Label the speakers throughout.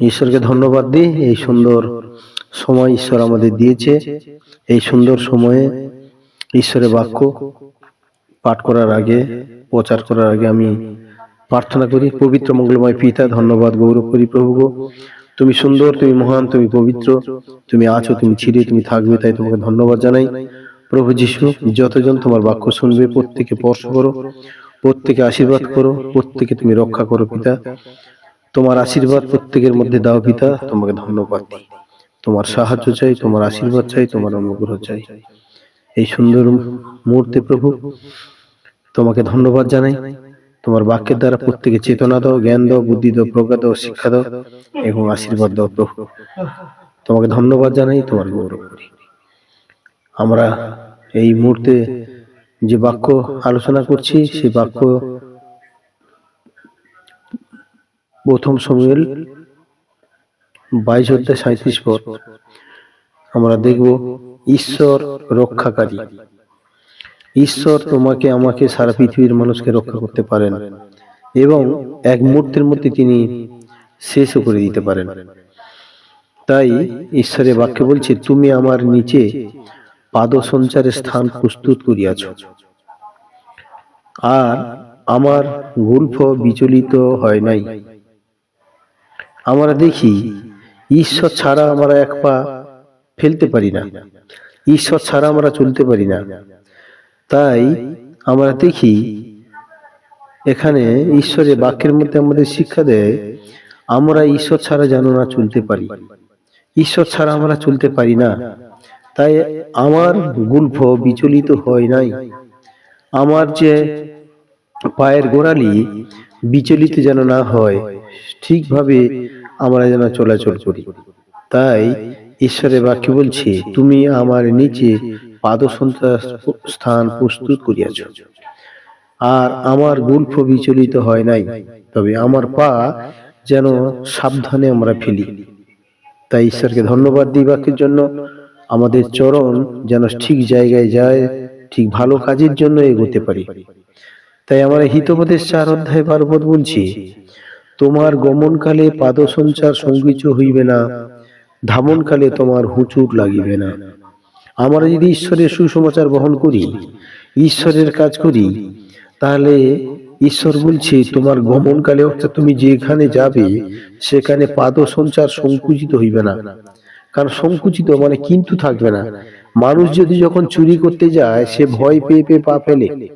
Speaker 1: ঈশ্বরকে ধন্যবাদ দিই। এই সুন্দর সময় ঈশ্বর আমাদের দিয়েছে। এই সুন্দর সময়ে ঈশ্বরের বাক্য পাঠ করার আগে, প্রচার করার আগে আমি প্রার্থনা করি, পবিত্র মঙ্গলময় পিতা, ধন্যবাদ গৌরব করি প্রভু গো। তুমি সুন্দর, তুমি মহান, তুমি পবিত্র, তুমি আছো, তুমি ছিলে, তুমি থাকবে, তাই তোমাকে ধন্যবাদ জানাই। প্রভু যিশু, যতজন তোমার বাক্য শুনবে, প্রত্যেকে স্পর্শ করো, প্রত্যেকে আশীর্বাদ করো, প্রত্যেকে তুমি রক্ষা করো পিতা। তোমার আশীর্বাদ প্রত্যেকের মধ্যে দাও, পিতা। তোমাকে ধন্যবাদ দিই। তোমার সাহায্য চাই, তোমার আশীর্বাদ চাই, তোমার অনুগ্রহ চাই। এই সুন্দর মুহূর্তে প্রভু, তোমাকে ধন্যবাদ জানাই। তোমার বাক্যের দ্বারা প্রত্যেকে চেতনা দাও, জ্ঞান দাও, বুদ্ধি দাও, প্রজ্ঞা দাও, শিক্ষা দাও এবং আশীর্বাদ দাও প্রভু। তোমাকে ধন্যবাদ জানাই, তোমার গৌরব করি। আমরা এই মুহূর্তে যে বাক্য আলোচনা করছি, সেই বাক্য প্রথম সময়ের বাইশ অধ্যায় সাঁত্রিশ পদ। আমরা দেখব, ঈশ্বর রক্ষাকারী। ঈশ্বর তোমাকে, আমাকে সারা পৃথিবীর মানুষকে রক্ষা করতে পারেন এবং এক মুহূর্তের মধ্যে তিনি শেষও করে দিতে পারেন। তাই ঈশ্বরের বাক্যে বলছে, তুমি আমার নিচে পাদ সঞ্চারের স্থান প্রস্তুত করিয়াছ। আর আমার গুল্ফ বিচলিত হয় নাই। আমরা দেখি ঈশ্বর ছাড়া আমরা এক পা ফেলতে পারি না। ঈশ্বর ছাড়া আমরা চলতে পারি না। তাই আমরা দেখি এখানে ঈশ্বরের বাক্যের মধ্যে আমাদের শিক্ষা দেয়, আমরা ঈশ্বর ছাড়া যেন না চলতে পারি। ঈশ্বর ছাড়া আমরা চলতে পারি না। তাই আমার গুল্ফ বিচলিত হয় নাই। আমার যে পায়ের গোড়ালি বিচলিত যেন না হয়। ঠিকভাবে আমরা যেন চলাচল করি। তাই ঈশ্বরের বাক্য বলছে, তুমি আমার নিচে পাদ স্থান প্রস্তুত করিয়াছ। আর আমার গুল্ফ বিচলিত হয় নাই, তবে আমার পা যেন সাবধানে আমরা ফেলি। তাই ঈশ্বরকে ধন্যবাদ দিই বাক্যের জন্য। আমাদের চরণ যেন ঠিক জায়গায় যায়, ঠিক ভালো কাজের জন্য এগোতে পারি। তাই আমরা হিতোপদেশ চার অধ্যায় বারপদ বলছি তোমার গমনকালে পাদ সঞ্চার সঙ্গীচ হইবে না, ধামনকালে তোমার হুচুট লাগিবে না। আমরা যদি ঈশ্বরের সুসমাচার বহন করি, ঈশ্বরের কাজ করি, তাহলে ঈশ্বর বলছে, তোমার গমনকালে অর্থাৎ তুমি যেখানে যাবে, সেখানে পাদ সঞ্চার সংকুচিত হইবে না। কারণ সংকুচিত মানে কিন্তু থাকবে না। মানুষ যদি যখন চুরি করতে যায়, সে ভয় পেয়ে পেয়ে পা ফেলে।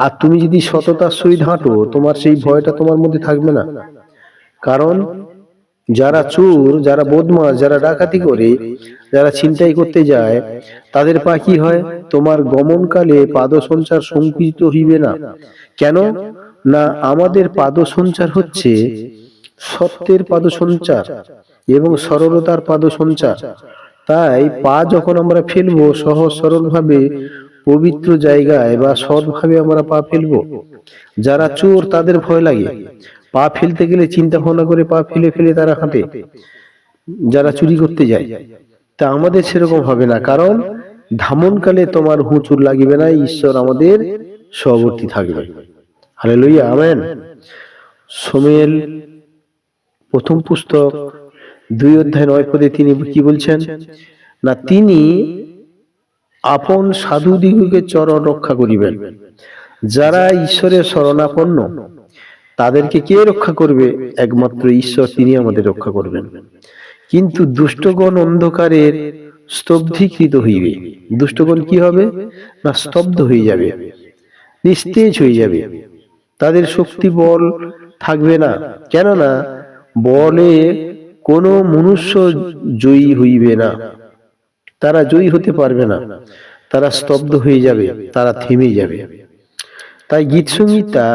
Speaker 1: আর তুমি যদি সততার সহিত হাঁটো, তোমার সেই ভয়টা তোমার মধ্যে থাকবে না। কারণ যারা চোর, যারা বদমাস যারা ডাকাতি করে, যারা ছিনতাই করতে যায়, তাদের পা কি হয়? তোমার গমনকালে পাদ সঞ্চার সংকুচিত হইবে না। কেন? না, আমাদের পাদ সঞ্চার হচ্ছে সত্যের পাদ সঞ্চার এবং সরলতার পাদ সঞ্চার তাই পা যখন আমরা ফেলব, সহজ সরল ভাবে পবিত্র জায়গায় বা সৎভাবে আমরা পা ফেলব। যারা চোর, তাদের ভয় লাগে। পা ফেলতে গেলে চিন্তা ভাবনা করে পা ফেলে ফেলে তারা হাঁটে। যারা চুরি করতে যায়, তা আমাদের সেরকম হবে না। কারণ ধামনকালে তোমার হুঁচুর লাগিবে না, ঈশ্বর আমাদের সহবর্তী থাকবে হালে লইয়া আমেন। সোমেল, প্রথম পুস্তক, দুই অধ্যায় নয় পদে তিনি কি বলছেন? না, তিনি আপন সাধু দিগকে চরণ রক্ষা করিবেন। যারা ঈশ্বরের শরণাপন্ন, তাদেরকে কে রক্ষা করবে? একমাত্র ঈশ্বর, তিনি আমাদের রক্ষা করবেন। কিন্তু দুষ্টগণ অন্ধকারের স্তব্ধীকৃত হইবে। দুষ্টগণ কি হবে? না, স্তব্ধ হয়ে যাবে, নিস্তেজ হয়ে যাবে। তাদের শক্তি বল থাকবে না। কেননা, বলে কোনো মনুষ্য জয়ী হইবে না। তারা জয়ী হতে পারবে না। তারা স্তব্ধ হয়ে যাবে, তারা থেমে যাবে। তাই গীত সঙ্গীতটা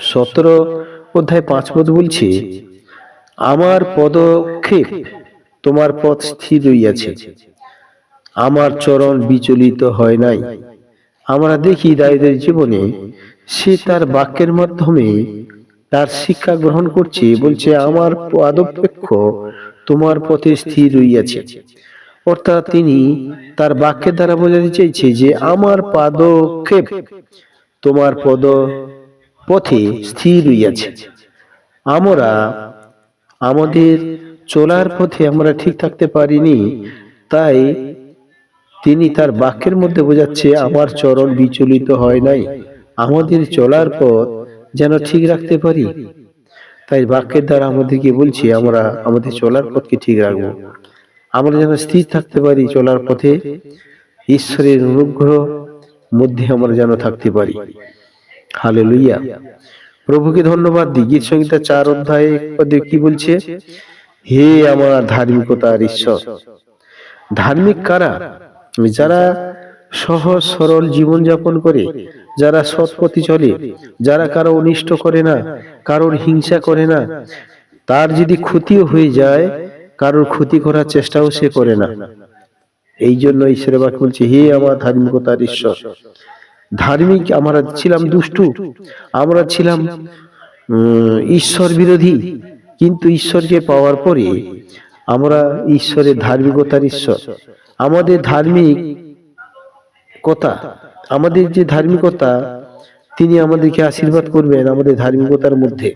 Speaker 1: সতেরো অধ্যায় পাঁচ পদ বলছে, আমার পদক্ষেপ তোমার পথ স্থির রইয়াছে। আমার চরণ বিচলিত হয় নাই। আমরা দেখি দায়ীদের জীবনে, সে তার বাক্যের মাধ্যমে তার শিক্ষা গ্রহণ করছে, বলছে, আমার পদপেক্ষ তোমার পথে স্থির রইয়াছে। অর্থাৎ তিনি তার বাক্যের দ্বারা বোঝাতে চাইছে যে আমার পাদক্ষেপ তোমার পদ পথে স্থির রইয়াছে আমরা আমাদের চলার পথে আমরা ঠিক থাকতে পারিনি, তাই তিনি তার বাক্যের মধ্যে বোঝাচ্ছে, আমার চরণ বিচলিত হয় নাই, আমাদের চলার পথ যেন ঠিক রাখতে পারি। তাই বাক্যের দ্বারা আমাদেরকে বলছি, আমরা আমাদের চলার পথকে ঠিক রাখব। আমরা যেন স্থির থাকতে পারি চলার পথে, ঈশ্বরের অনুগ্রহ মধ্যে আমরা যেন থাকতে পারি। হালে লইয়া প্রভুকে ধন্যবাদ দিই। গীত সংহিতা চার অধ্যায়ে কি বলছে? হে আমার ধার্মিকতার ঈশ্বর, ধার্মিক কারা? যারা সহজ সরল জীবন যাপন করে, যারা সৎ পথে চলে, যারা কারও অনিষ্ট করে না, কারোর হিংসা করে না, তার যদি ক্ষতিও হয়ে যায় কারোর ক্ষতি করার চেষ্টাও সে করে না। এই জন্য ঈশ্বরের বাক্য বলছে, হে আমার ধার্মিকতার ঈশ্বর, ধার্মিক আমরা ছিলাম দুষ্টু, আমরা ছিলাম ঈশ্বর বিরোধী, কিন্তু ঈশ্বরকে পাওয়ার পরে আমরা ঈশ্বরের ধার্মিকতার ঈশ্বর। আমাদের ধার্মিক কথা আমাদের যে ধার্মিকতা তিনি আমাদেরকে আশীর্বাদ করবেন আমাদের ধার্মিকতার মধ্যে।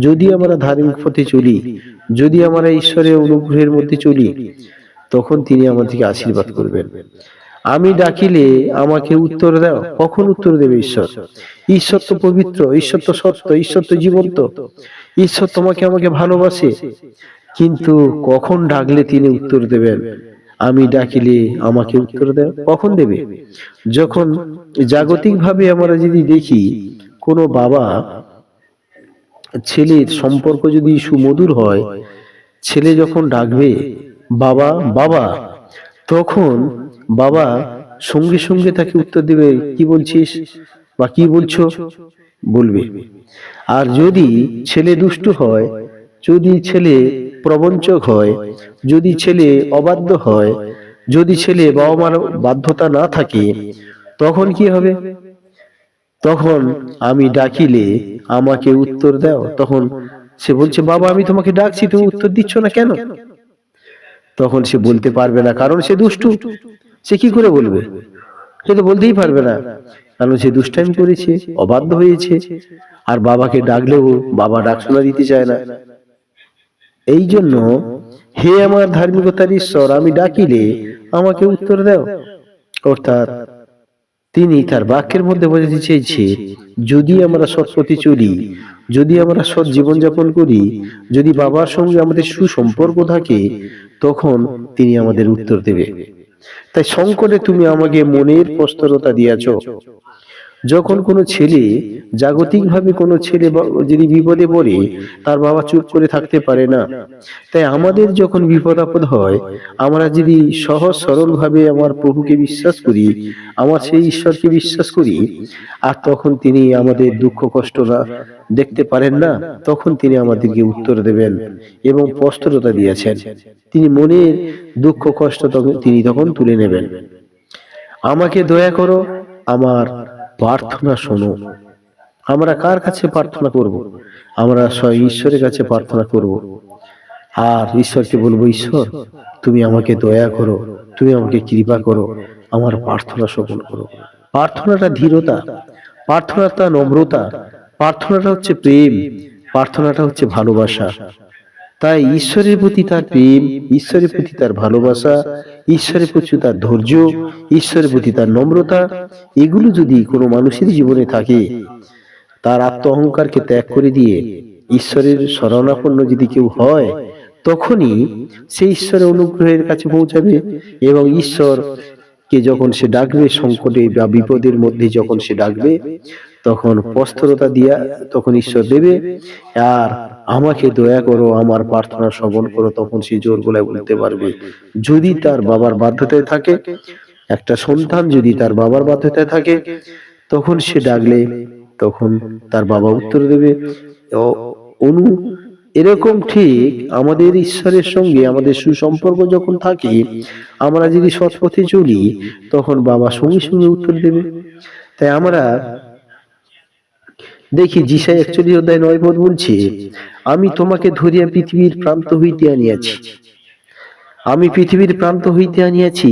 Speaker 1: যদি আমরা ধার্মিক পথে চলি, যদি আমরা ঈশ্বরের অনুগ্রহের মধ্যে চলি, তখন তিনি আমাদেরকে আশীর্বাদ করবেন। আমি ডাকিলে আমাকে উত্তর দাও। কখন উত্তর দেবে ঈশ্বর? ঈশ্বর তো পবিত্র, ঈশ্বর তো সত্য, ঈশ্বর তো জীবন্ত। ঈশ্বর তোমাকে আমাকে ভালোবাসে। কিন্তু কখন ডাকলে তিনি উত্তর দেবেন? আমি ডাকিলে আমাকে উত্তর দেয় কখন দেবে? যখন জাগতিক ভাবে আমরা যদি দেখি, কোনো বাবা ছেলের সম্পর্ক যদি সুমধুর হয়, ছেলে যখন ডাকবে, বাবা বাবা, তখন বাবা সঙ্গে সঙ্গে তাকে উত্তর দেবে, কি বলছিস বা কি বলছো? বলবে। আর যদি ছেলে দুষ্টু হয়, যদি ছেলে প্রবঞ্চক হয়। যদি ছেলে অবাধ্য হয়, যদি ছেলে বাবা মার বাধ্যতা না থাকে, তখন কি হবে? তখন আমি ডাকিলে আমাকে উত্তর দাও। তখন সে বলছে, বাবা, আমি তোমাকে ডাকছি, তুমি উত্তর দিচ্ছ না কেন? তখন সে বলতে পারবে না, কারণ সে দুষ্টু। সে কি করে বলবে? সে তো বলতেই পারবে না। কারণ সে দুষ্টাইম করেছে, অবাধ্য হয়েছে। আর বাবাকে ডাকলেও বাবা ডাক শোনা দিতে চায় না। এই জন্য হে আমার ধার্মিকতার ঈশ্বর আমি ডাকিলে আমাকে উত্তর দাও। অর্থাৎ তিনি তার বাক্যের মধ্যে বোঝাতে চেয়েছে যদি আমরা সৎ পথে চলি, যদি আমরা সৎ জীবনযাপন করি, যদি বাবার সঙ্গে আমাদের সুসম্পর্ক থাকে, তখন তিনি আমাদের উত্তর দেবে। তাই সংকটে তুমি আমাকে মনের প্রস্তরতা দিয়াছ। যখন কোনো ছেলে জাগতিকভাবে কোনো ছেলে যদি বিপদে পড়ে, তার বাবা চুপ করে থাকতে পারে না। তাই আমাদের যখন বিপদ আপদ হয়, আমরা যদি সহজ সরল ভাবে আমার প্রভুকে বিশ্বাস করি, আমার সেই ঈশ্বরকে বিশ্বাস করি, আর তখন তিনি আমাদের দুঃখ কষ্টরা দেখতে পারেন না, তখন তিনি আমাদেরকে উত্তর দেবেন এবং প্রস্তরতা দিয়েছেন। তিনি মনের দুঃখ কষ্ট তিনি তখন তুলে নেবেন। আমাকে দয়া করো, আমার প্রার্থনা শোনো। আমরা কার কাছে প্রার্থনা করব? আমরা স্বয়ং ঈশ্বরের কাছে প্রার্থনা করব। আর ঈশ্বরকে বলব, ঈশ্বর, তুমি আমাকে দয়া করো, তুমি আমাকে কৃপা করো, আমার প্রার্থনা সফল করো। প্রার্থনাটা ধীরতা, প্রার্থনাটা নম্রতা, প্রার্থনাটা হচ্ছে প্রেম, প্রার্থনাটা হচ্ছে ভালোবাসা। তাই ঈশ্বরের প্রতি তার প্রেম, ঈশ্বরের প্রতি তার ভালোবাসা, ঈশ্বরের প্রতি তার ধৈর্য, ঈশ্বরের প্রতি তার নম্রতা, এগুলো যদি কোনো মানুষের জীবনে থাকে, তার আত্ম অহংকারকে ত্যাগ করে দিয়ে ঈশ্বরের শরণাপন্ন যদি কেউ হয়, তখনই সে ঈশ্বরের অনুগ্রহের কাছে পৌঁছাবে এবং ঈশ্বরকে যখন সে ডাকবে সংকটে বা বিপদের মধ্যে যখন সে ডাকবে তখন প্রস্তরতা দিয়া তখন ঈশ্বর দেবে আর আমাকে দয়া করো আমার প্রার্থনা শ্রবণ করো তখন সে জোর গলায় বলতে পারবে। যদি তার বাবার বাধ্যতায় থাকে একটা সন্তান যদি তার বাবার বাধ্যতায় থাকে তখন সে ডাকলে তখন তার বাবা উত্তর দেবে অনু এরকম ঠিক আমাদের ঈশ্বরের সঙ্গে আমাদের সুসম্পর্ক যখন থাকে আমরা যদি সৎ পথে চলি তখন বাবা সঙ্গে সঙ্গে উত্তর দেবে। তাই আমরা দেখি যিশাই একচল্লি অধ্যায় নয় পদ বলছে, আমি তোমাকে ধরিয়া পৃথিবীর প্রান্ত হইতে আনিয়াছি। আমি পৃথিবীর প্রান্ত হইতে আনিয়াছি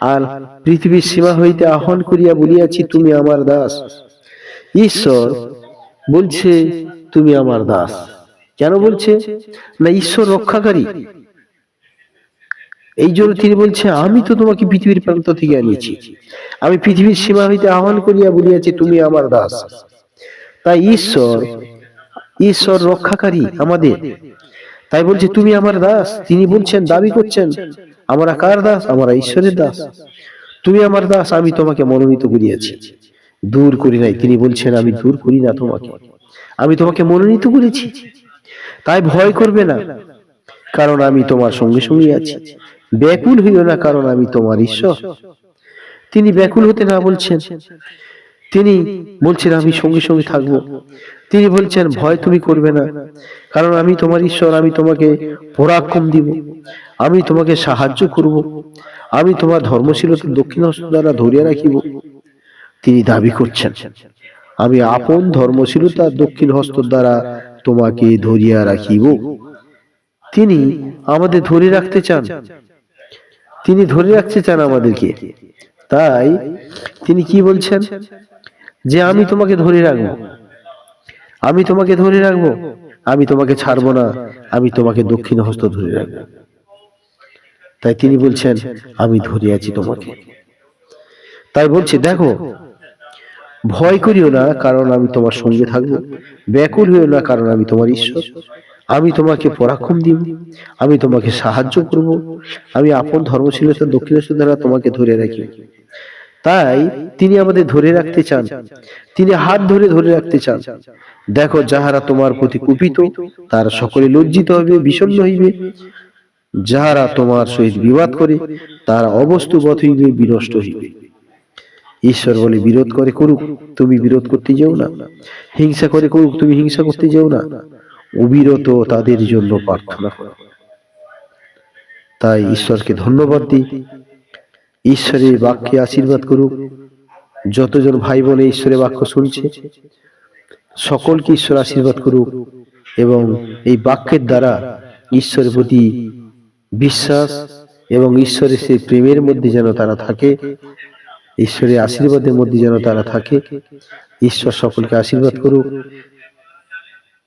Speaker 1: আর পৃথিবীর সীমা হইতে আহ্বান করিয়া বলিয়াছি, তুমি আমার দাস। ঈশ্বর বলছে, তুমি আমার দাস। কেন বলছে? না, ঈশ্বর রক্ষাকারী। এই জন্য তিনি বলছে, আমি তো তোমাকে পৃথিবীর প্রান্ত থেকে আনিয়েছি। আমি পৃথিবীর সীমা হইতে আহ্বান করিয়া বলিয়াছি, তুমি আমার দাস। তাই ঈশ্বর ঈশ্বর রক্ষাকারী আমাদের। তাই বলছে, তুমি আমার দাস। তিনি বলছেন, দাবি করছেন, আমরা কার দাস? আমরা ঈশ্বরের দাস। তুমি আমার দাস, আমি তোমাকে মনোনীত করিয়াছি। দূর করি নাই। তিনি বলছেন, আমি দূর করি না তোমাকে। আমি তোমাকে মনোনীত করেছি। তাই ভয় করবে না, কারণ আমি তোমার সঙ্গে সঙ্গে আছি। ব্যাকুল হইও না, কারণ আমি তোমার ঈশ্বর। তিনি ব্যাকুল হতে না বলছেন। তিনি বলছেন, আমি সঙ্গে সঙ্গে থাকব। তিনি বলছেন, ভয় তুমি করবে না। কারণ আমি তোমার ঈশ্বর, আমি তোমাকে পরাক্রম দিব। আমি তোমাকে সাহায্য করব। আমি তোমার ধর্মশীলতা দক্ষিণ হস্ত দ্বারা ধরিয়া রাখিব। তিনি দাবি করছেন, আমি আপন ধর্মশীলতা দক্ষিণ হস্ত দ্বারা তোমাকে ধরিয়া রাখিব। তিনি আমাদের ধরে রাখতে চান। তিনি ধরে রাখতে চান আমাদেরকে। তাই তিনি কি বলছেন? যে আমি তোমাকে ধরে রাখব। আমি তোমাকে ধরে রাখব। আমি তোমাকে ছাড়বো না। আমি তোমাকে দক্ষিণ হস্ত ধরে রাখব। তাই তিনি বলছেন, আমি ধরে আছি তোমাকে। তাই বলছে, দেখো, ভয় করিও না কারণ আমি তোমার সঙ্গে থাকব। ব্যাকুল হইও না কারণ আমি তোমার ঈশ্বর। আমি তোমাকে পরাক্রম দিব। আমি তোমাকে সাহায্য করব। আমি আপন ধর্মশীলতা, দক্ষিণেশ্বর দ্বারা তোমাকে ধরে রাখি। তাই তিনি আমাদের ধরে রাখতে চান। তিনি হাত ধরে ধরে রাখতে চান। দেখো, যাহারা তোমার প্রতি কুপিত, তারা সকলে লজ্জিত হবে বিষণ্ণ হইবে। যাহারা তোমার সহিত বিবাদ করে, তারা অবস্তুবধ হইবে, বিনষ্ট হইবে। ঈশ্বর বলে, বিরোধ করে করুক, তুমি বিরোধ করতে যেও না। হিংসা করে করুক, তুমি হিংসা করতে যেও না। অবিরত তাদের জন্য প্রার্থনা করো। তাই ঈশ্বরকে ধন্যবাদ দিই। ঈশ্বরের বাক্যে আশীর্বাদ করুক। যতজন ভাই বোন ঈশ্বরের বাক্য শুনছে, সকলকে ঈশ্বর আশীর্বাদ করুক এবং এই বাক্যের দ্বারা ঈশ্বরের প্রতি বিশ্বাস এবং ঈশ্বরের সেই প্রেমের মধ্যে যেন তারা থাকে, ঈশ্বরের আশীর্বাদের মধ্যে যেন তারা থাকে, ঈশ্বর সকলকে আশীর্বাদ করুক।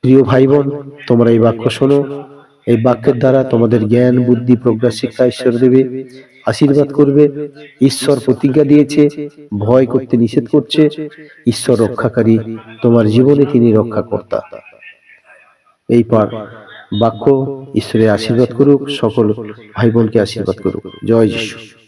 Speaker 1: প্রিয় ভাই বোন তোমরা এই বাক্য শোনো। এই বাক্যের দ্বারা তোমাদের জ্ঞান, বুদ্ধি, প্রজ্ঞা, শিক্ষা ঈশ্বর দেবে। আশীর্বাদ করবে। ঈশ্বর প্রতিজ্ঞা দিয়েছে, ভয় করতে নিষেধ করছে। ঈশ্বর রক্ষাকারী, তোমার জীবনে তিনি রক্ষা কর্তা এই পার বাক্য, ঈশ্বরের আশীর্বাদ করুক, সকল ভাই বোনকে আশীর্বাদ করুক। জয় যিশু।